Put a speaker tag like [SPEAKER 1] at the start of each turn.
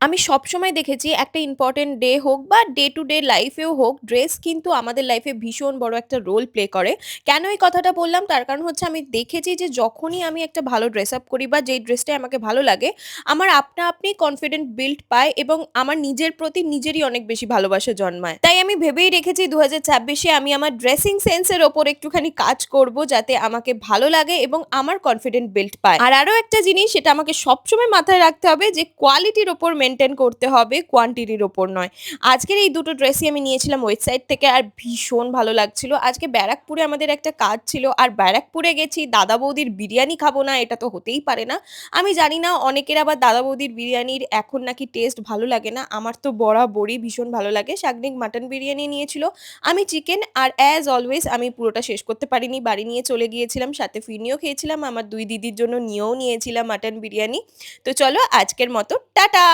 [SPEAKER 1] আমি সবসময় দেখেছি একটা ইম্পর্টেন্ট ডে হোক বা ডে টু ডে লাইফেও হোক ড্রেস কিন্তু আমাদের লাইফে ভীষণ বড় একটা রোল প্লে করে। কেন এই কথাটা বললাম? তার কারণ হচ্ছে আমি দেখেছি যে যখনই আমি একটা ভালো ড্রেস আপ করি বা যেই ড্রেসটাই আমাকে ভালো লাগে, আমার আপনা আপনি কনফিডেন্ট বিল্ড পায় এবং আমার নিজের প্রতি নিজেরই অনেক বেশি ভালোবাসা জন্মায়। তাই আমি ভেবেই রেখেছি দু হাজার ছাব্বিশে আমি আমার ড্রেসিং সেন্সের ওপর একটুখানি কাজ করব যাতে আমাকে ভালো লাগে এবং আমার কনফিডেন্ট বিল্ড পায়। আর আরও একটা জিনিস, সেটা আমাকে সবসময় মাথায় রাখতে হবে যে কোয়ালিটির ওপর মেনটেন করতে হবে কোয়ান্টিটির ওপর নয়। আজকের এই দুটো ড্রেসই আমি নিয়েছিলাম ওয়েবসাইট থেকে আর ভীষণ ভালো লাগছিল। আজকে ব্যারাকপুরে আমাদের একটা কাজ ছিল আর ব্যারাকপুরে গেছি দাদা বৌদির বিরিয়ানি খাব না, এটা তো হতেই পারে না। আমি জানি না অনেকের আবার দাদা বৌদির বিরিয়ানির এখন নাকি টেস্ট ভালো লাগে না। আমার তো বরাবরই ভীষণ ভালো লাগে। শাগনিক মাটন বিরিয়ানি নিয়েছিল। আমি চিকেন আর অ্যাজ অলওয়েজ আমি পুরোটা শেষ করতে পারিনি। বাড়ি নিয়ে চলে গিয়েছিলাম, সাথে ফিরনিও খেয়েছিলাম। আমার দুই দিদির জন্য নিয়েও নিয়েছিলাম মাটন বিরিয়ানি। তো চলো আজকের মতো, টাটা!